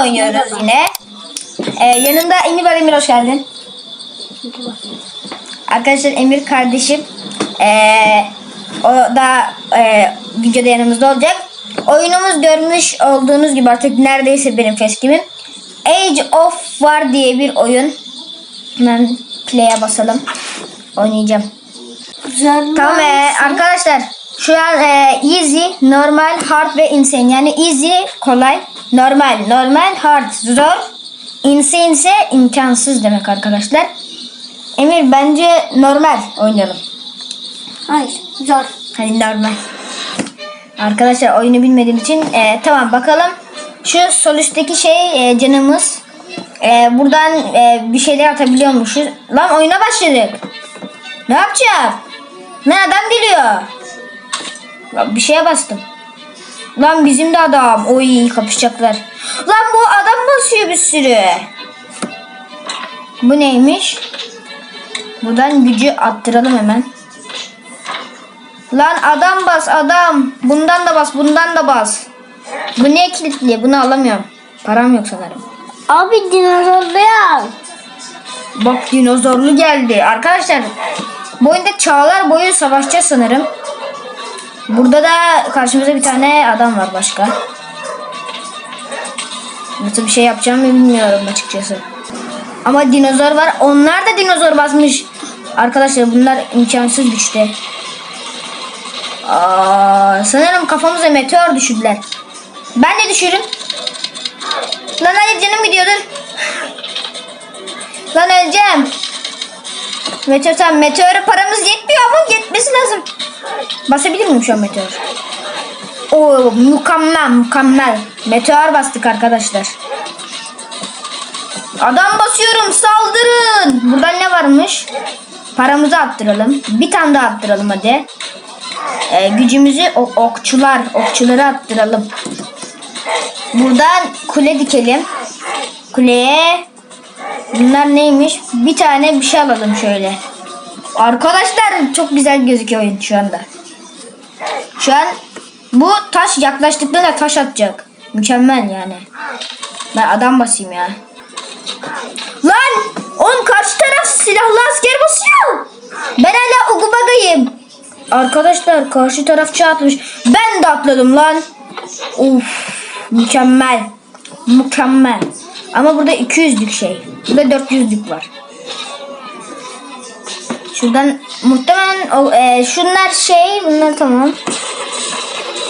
oynuyoruz yine. Ee, yanında Emir var. Emir hoş geldin. Arkadaşlar Emir kardeşim. Ee, o da e, videoda yanımızda olacak. Oyunumuz görmüş olduğunuz gibi artık neredeyse benim feskimin. Age of War diye bir oyun. Hemen play'e basalım. Oynayacağım. Güzel. Tamam ee, arkadaşlar şu an e, easy, normal, hard ve insane. Yani easy kolay, normal, normal, hard zor, insane ise imkansız demek arkadaşlar. Emir bence normal oynayalım. Hayır. Zor. Hadi normal. Arkadaşlar oyunu bilmediğim için e, tamam bakalım. Şu sol üstteki şey e, canımız. E, buradan e, bir şeyler atabiliyormuşuz. Lan oyuna başladık. Ne yapacağım? Ne adam geliyor. Lan bir şeye bastım. Lan bizim de adam. Oy kapışacaklar. Lan bu adam basıyor bir sürü. Bu neymiş? Buradan gücü attıralım hemen. Lan adam bas adam. Bundan da bas bundan da bas. Bu ne kilitli? Bunu alamıyorum. Param yok sanırım. Abi dinozorlu al. Bak dinozorlu geldi. Arkadaşlar bu oyunda çağlar boyu savaşacağız sanırım. Burada da karşımızda bir tane adam var başka. Nasıl bir şey yapacağımı bilmiyorum açıkçası. Ama dinozor var. Onlar da dinozor basmış. Arkadaşlar bunlar imkansız güçte. Aa, sanırım kafamıza meteor düşürdüler. Ben de düşürüm. Lan hayır canım gidiyordur. Lan öleceğim. Meteor tamam meteora paramız yetmiyor ama yetmesi lazım. Basabilir miyim şu an meteor? Oo mükemmel mükemmel. Meteor bastık arkadaşlar. Adam basıyorum saldırın. Buradan ne varmış? Paramızı attıralım. Bir tane daha attıralım hadi. Ee, gücümüzü o- okçular, okçuları attıralım. Buradan kule dikelim. Kuleye bunlar neymiş? Bir tane bir şey alalım şöyle. Arkadaşlar çok güzel gözüküyor oyun şu anda. Şu an bu taş yaklaştıklarında taş atacak. Mükemmel yani. Ben adam basayım ya. Lan! On karşı taraf silahlı asker basıyor. Ben hala Ugubaga'yım. Arkadaşlar karşı taraf çağ atmış. Ben de atladım lan. Uf, mükemmel. Mükemmel. Ama burada 200'lük şey. Burada 400'lük var. Şuradan muhtemelen o, e, şunlar şey bunlar tamam.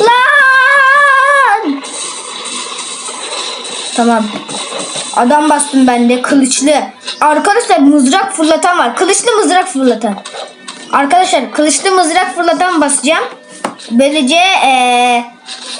Lan! Tamam. Adam bastım ben de kılıçlı. Arkadaşlar mızrak fırlatan var. Kılıçlı mızrak fırlatan. Arkadaşlar kılıçlı mızrak fırlatan basacağım. Böylece eee,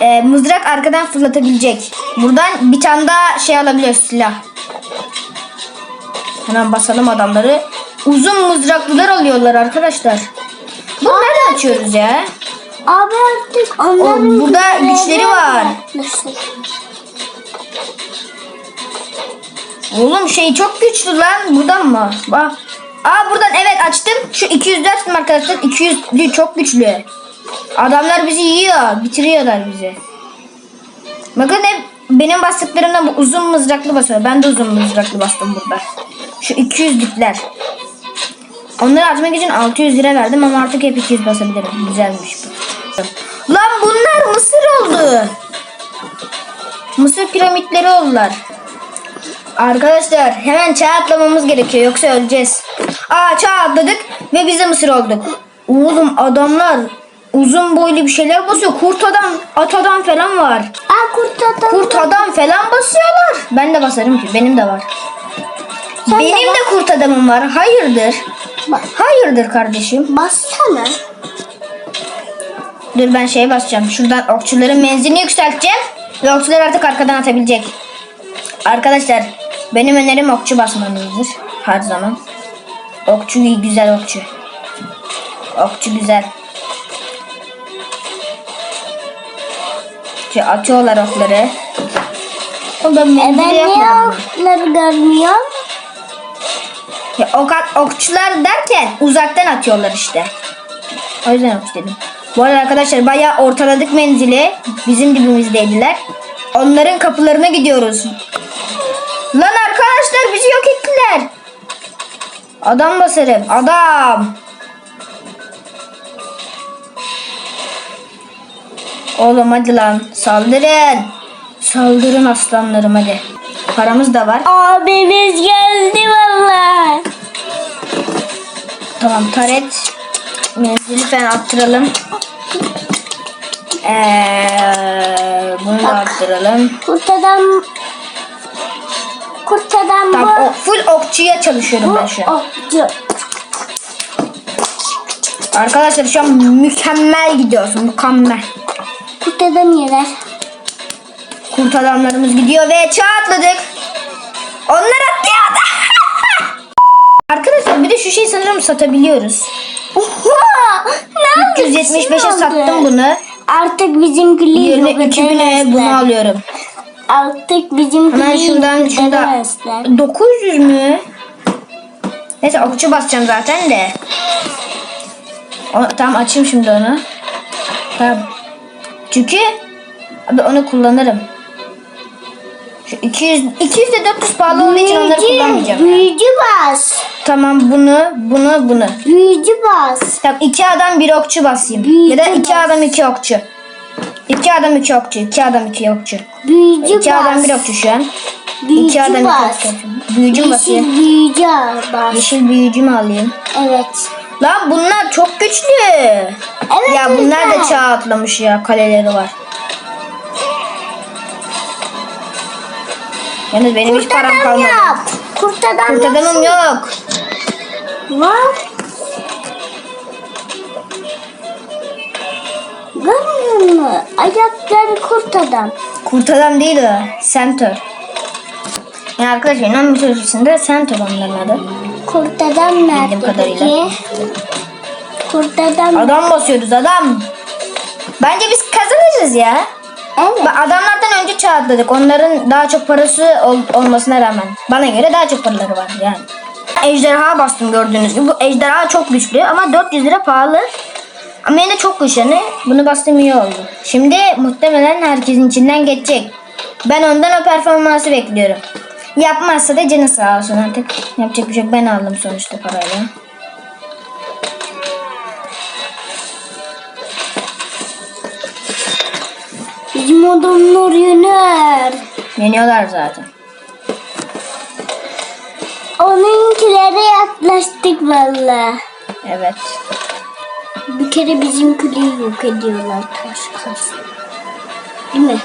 eee, mızrak arkadan fırlatabilecek. Buradan bir tane daha şey alabiliyoruz silah. Hemen basalım adamları. Uzun mızraklılar alıyorlar arkadaşlar. Bunu nereden açıyoruz ya? Abi artık onların O, burada güçleri güçleri var. Nasıl? Oğlum şey çok güçlü lan. Buradan mı? Bak. Aa buradan evet açtım. Şu 200'lü açtım arkadaşlar. 200'lü çok güçlü. Adamlar bizi yiyor. Bitiriyorlar bizi. Bakın hep benim bastıklarımda bu uzun mızraklı basıyor. Ben de uzun mızraklı bastım burada. Şu 200'lükler. Onları açmak için 600 lira verdim ama artık hep 200 basabilirim. Güzelmiş bu. Lan bunlar mısır oldu. Mısır piramitleri oldular. Arkadaşlar hemen çağ atlamamız gerekiyor yoksa öleceğiz. Aa çağ atladık ve bize mısır olduk. Oğlum adamlar uzun boylu bir şeyler basıyor. Kurt adam, at adam falan var. Aa kurt adam. Kurt adam falan basıyorlar. Ben de basarım ki benim de var. Sen de benim bas. de kurt adamım var. Hayırdır? Bak. Hayırdır kardeşim? Bassana. Dur ben şeye basacağım. Şuradan okçuların menzilini yükselteceğim. Ve okçular artık arkadan atabilecek. Arkadaşlar benim önerim okçu basmanızdır. Her zaman. Okçu iyi güzel okçu. Okçu güzel. Şu atıyorlar okları. O da E ben niye okları görmüyorum? Ya, ok, okçular derken uzaktan atıyorlar işte. O yüzden okçu dedim. Bu arada arkadaşlar bayağı ortaladık menzili. Bizim dibimizdeydiler. onların kapılarına gidiyoruz. Lan arkadaşlar bizi yok ettiler. Adam basarım. Adam. Oğlum hadi lan saldırın. Saldırın aslanlarım hadi. Paramız da var. Abimiz geldi valla. Tamam taret. Menzili falan attıralım. Ee, bunu da attıralım. Kurt adam. Kurt adam Tamam o, full okçuya çalışıyorum ben şu an. Okçu. Arkadaşlar şu an mükemmel gidiyorsun. Mükemmel. Kurt adam yener. Kurt adamlarımız gidiyor ve çağ atladık. Onlar atlıyordu. Arkadaşlar bir de şu şeyi sanırım satabiliyoruz. Oha! Ne 375'e sattım bunu. Artık bizim kliği Yerine yok 2000'e bunu alıyorum. Artık bizim Hemen şundan yok şunda edemezler. 900 mü? Neyse okçu basacağım zaten de. O, tamam açayım şimdi onu. Tamam. Çünkü abi onu kullanırım. Şu 200 200 de 400 pahalı olduğu için onları kullanmayacağım. büyücü bas. Tamam bunu, bunu, bunu. Büyücü bas. Tamam iki adam bir okçu basayım. Büyücü ya da iki bas. adam iki okçu. İki adam iki okçu. iki adam iki okçu. Büyücü İki bas. adam bir okçu şu an. Büyücü iki adam bas. iki okçu. Büyücü mü basayım? Büyücü bas. Yeşil büyücü mü alayım? Evet. Lan bunlar çok güçlü. Evet. ya bunlar da çağ atlamış ya. Kaleleri var. Yalnız benim hiç Kurt param adam kalmadı. yap. Kurt adam Kurt adamım yok. Var. Görmüyor musun? Ayakları kurt adam. Kurt adam değil o. Centaur. Yani arkadaşlar Yunan mitolojisinde Centaur onların adı. Kurt adam nerede peki? Kurt adam. Adam basıyoruz adam. Bence biz kazanırız ya. Evet. Bak adamlardan önce çağ atladık. Onların daha çok parası ol- olmasına rağmen. Bana göre daha çok paraları var yani. Ejderha bastım gördüğünüz gibi. Bu ejderha çok güçlü ama 400 lira pahalı. Ama yine çok güçlü. Bunu bastım iyi oldu. Şimdi muhtemelen herkesin içinden geçecek. Ben ondan o performansı bekliyorum. Yapmazsa da canı sağ olsun artık. Yapacak bir şey yok. Ben aldım sonuçta parayla. Bizim adamlar yener. Yeniyorlar zaten. Onunkilere yaklaştık valla. Evet. Bir kere bizim kuleyi yok ediyorlar. Değil mi?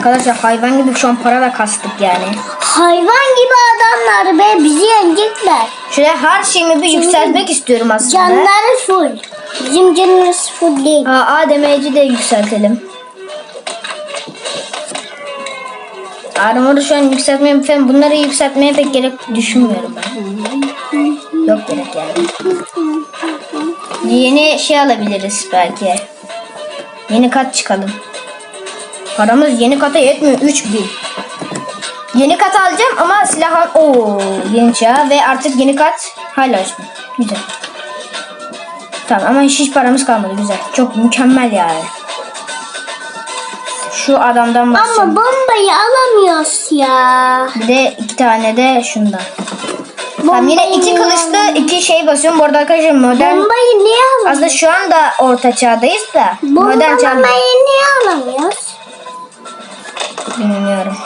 Arkadaşlar hayvan gibi şu an para da kastık yani. Hayvan gibi adamlar be bizi yenecekler. Şöyle her şeyimi bir yükseltmek istiyorum aslında. Canları full. Bizim canımız full değil. Aa, ADM'ci de yükseltelim. Armor'u şu an yükseltmeye falan bunları yükseltmeye pek gerek düşünmüyorum ben. Yok gerek yani. Yeni şey alabiliriz belki. Yeni kat çıkalım. Paramız yeni kata yetmiyor. 3000. Yeni kat alacağım ama silah al... Oo, yeni çağ ve artık yeni kat hala açtım. Güzel. Tamam ama hiç, paramız kalmadı. Güzel. Çok mükemmel yani. Şu adamdan basacağım. Ama bombayı alamıyoruz ya. Bir de iki tane de şundan. Tamam yine Bombayı iki kılıçlı iki şey basıyorum. Bu arada arkadaşlar modern... Bombayı niye alamıyoruz? Aslında şu anda orta çağdayız da. Modern çağ Bombayı niye alamıyoruz? Bilmiyorum.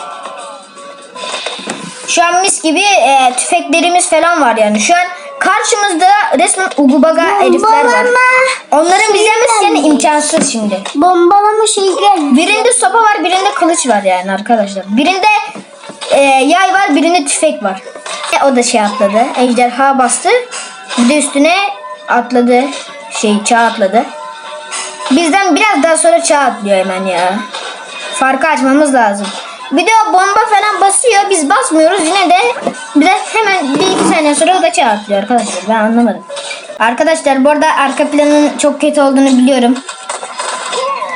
Şu an mis gibi e, tüfeklerimiz falan var yani. Şu an karşımızda resmen ugubaga herifler var. Onların bize Şeyler yani imkansız şimdi. Bombalama şey geldi. Birinde sopa var, birinde kılıç var yani arkadaşlar. Birinde e, yay var, birinde tüfek var. E, o da şey atladı. Ejderha bastı. Bir de üstüne atladı. Şey çağ atladı. Bizden biraz daha sonra çağ atlıyor hemen ya. Farkı açmamız lazım. Bir de o bomba falan basıyor. Biz basmıyoruz. Yine de biraz hemen bir iki saniye sonra o da çağ atlıyor arkadaşlar. Ben anlamadım. Arkadaşlar bu arada arka planın çok kötü olduğunu biliyorum.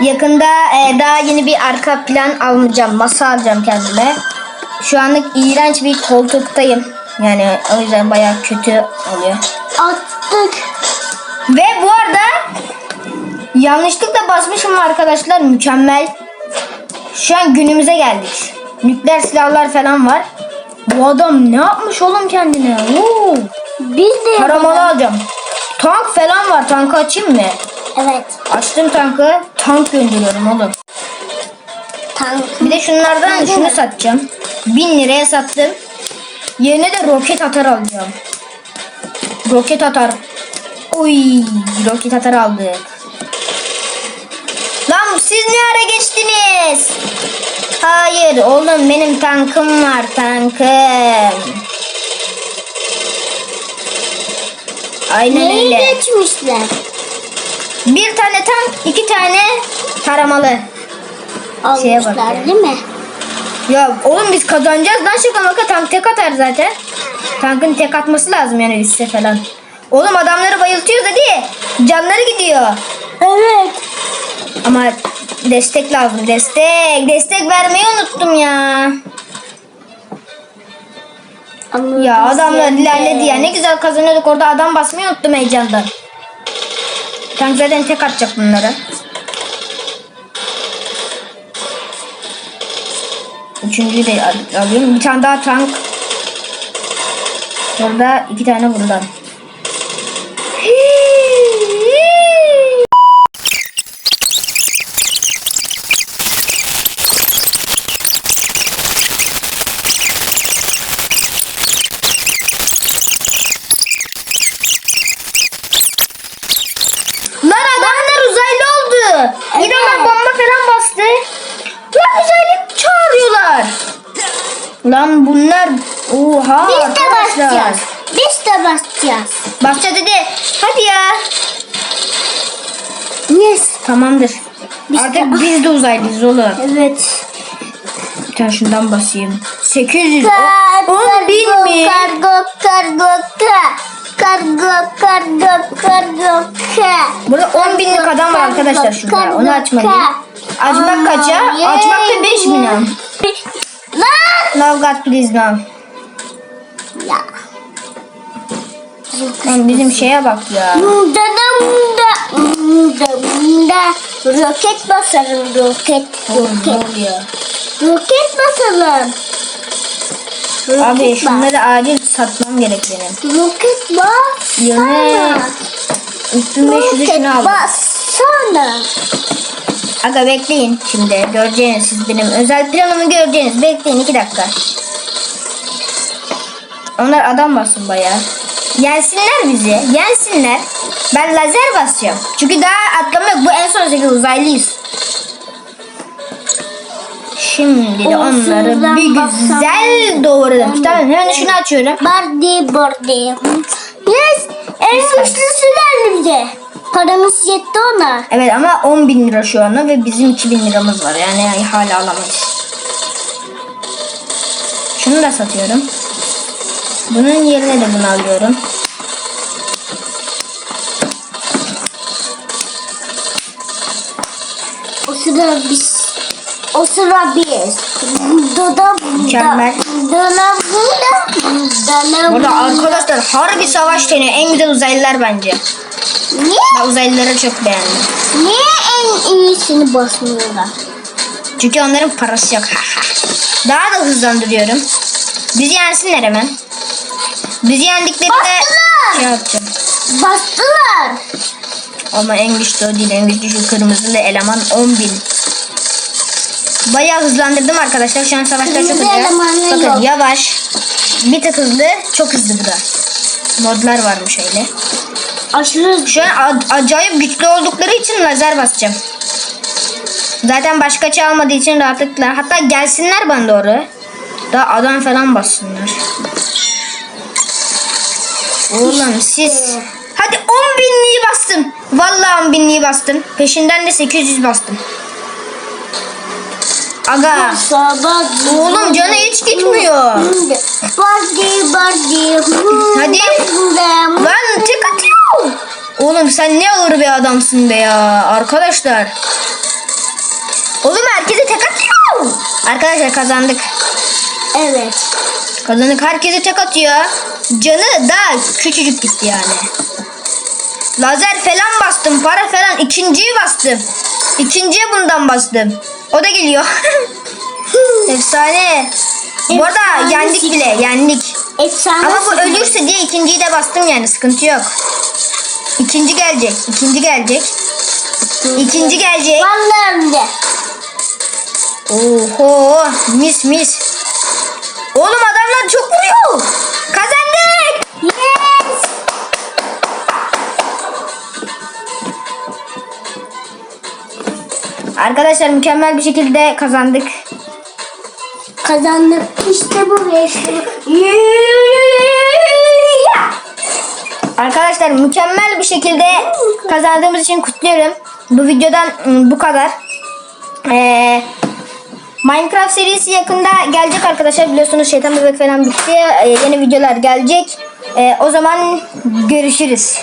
Yakında e, daha yeni bir arka plan alacağım. Masa alacağım kendime. Şu anlık iğrenç bir koltuktayım. Yani o yüzden bayağı kötü oluyor. Attık. Ve bu arada yanlışlıkla basmışım arkadaşlar. Mükemmel. Şu an günümüze geldik. Nükleer silahlar falan var. Bu adam ne yapmış oğlum kendine? Oo, Biz de taramalı alacağım. Tank falan var. Tankı açayım mı? Evet. Açtım tankı. Tank gönderiyorum oğlum. Tank. Bir de şunlardan şunu satacağım. 1000 liraya sattım. Yerine de roket atar alacağım. Roket atar. Oy, roket atar aldık. Siz ne ara geçtiniz? Hayır oğlum benim tankım var tankım. Aynen Neyi öyle. geçmişler? Bir tane tank, iki tane taramalı. Şeye bak Almışlar ya. değil mi? Ya oğlum biz kazanacağız lan şaka maka tank tek atar zaten. Tankın tek atması lazım yani üste falan. Oğlum adamları bayıltıyoruz hadi. Canları gidiyor. Evet. Ama destek lazım destek. Destek vermeyi unuttum ya. Ama Ya adamlar ilerledi ya. Ne güzel kazanıyorduk orada adam basmayı unuttum heyecandan. Tank zaten tek atacak bunları. Üçüncüyü de al- alayım. Bir tane daha tank. Burada iki tane buradan. Lan adamlar uzaylı oldu. Yine Evet. onlar bomba falan bastı. Lan uzaylı çağırıyorlar. Lan bunlar oha Biz de arkadaşlar. basacağız. Biz de basacağız. Basacağız dedi. Hadi ya. Yes. Tamamdır. Biz Artık de- biz de uzaylıyız oğlum. Evet. Bir tane şundan basayım. 800. Kargo, 10 bin mi? Kargo, kargo, ka. Kargo, kargo, kargo, ka. Burada 10 binlik adam var arkadaşlar şurada. Onu açmalıyım. Açmak kaça? Açmak da 5 bin. Lan! Love God please now. Ya. Lan bizim şeye bak ya. Munda da munda, munda munda. Roket basalım, roket, roket. Roket basalım. Roket Abi bas. şunları acil satmam gerek benim. Roket bas. Yine 3500'ü şunu aldım. bassana. Aga bekleyin şimdi. Göreceğiniz siz benim özel planımı göreceğiniz. Bekleyin 2 dakika. Onlar adam bassın bayağı. Yensinler bizi. Yensinler. Ben lazer basacağım. Çünkü daha atlama yok. Bu en son zeki uzaylıyız. Şimdi de onları bir güzel doğradım. Tamam hemen şunu açıyorum. Bardi bardi. Yes. En güçlüsü bize. Paramız yetti ona. Evet ama 10 bin lira şu anda ve bizim 2000 liramız var. Yani hala alamayız. Şunu da satıyorum. Bunun yerine de bunu alıyorum. O sıra biz. O sıra biz. Dada Mükemmel. Bunda. Dana Burada arkadaşlar harbi savaş deniyor. En güzel uzaylılar bence. Niye? Ben uzaylıları çok beğendim. Niye en iyisini basmıyorlar? Çünkü onların parası yok. Daha da hızlandırıyorum. Bizi yensinler hemen. Bizi yendiklerinde Bastılar. şey yapacağım. Bastılar. Ama en güçlü o değil. En güçlü şu kırmızılı eleman 10 bin. Bayağı hızlandırdım arkadaşlar. Şu an savaşlar çok hızlı. Bakın yok. yavaş. Bir tık hızlı. Çok hızlı bu da. Modlar varmış öyle. Aşırı Şu an acayip güçlü oldukları için lazer basacağım. Zaten başka çalmadığı için rahatlıkla. Hatta gelsinler bana doğru. Daha adam falan bassınlar. Oğlum siz... Hadi 10 binliği bastım. Vallahi 10 binliği bastım. Peşinden de 800 bastım. Aga. Oğlum canı hiç gitmiyor. Bardi bardi. Hadi. Lan tek atıyor. Oğlum sen ne ağır bir adamsın be ya. Arkadaşlar. Oğlum herkese tek atıyor. Arkadaşlar kazandık. Evet. Kazandık herkese tek atıyor. Canı daha küçücük gitti yani. Lazer falan bastım. Para falan ikinciyi bastım. İkinciye bundan bastım. O da geliyor. Efsane. Bu arada yendik bile yendik. Efsane. Ama bu ölürse diye ikinciyi de bastım yani sıkıntı yok. İkinci gelecek. ikinci gelecek. İkinci gelecek. Vallahi. Oho mis mis. Oğlum adamlar çok vuruyor. Kazandık. Yes. Arkadaşlar mükemmel bir şekilde kazandık. Kazandık. İşte bu ve işte bu. Arkadaşlar mükemmel bir şekilde kazandığımız için kutluyorum. Bu videodan ım, bu kadar. Ee, Minecraft serisi yakında gelecek arkadaşlar. Biliyorsunuz şeytan bebek falan bitti. Ee, yeni videolar gelecek. Ee, o zaman görüşürüz.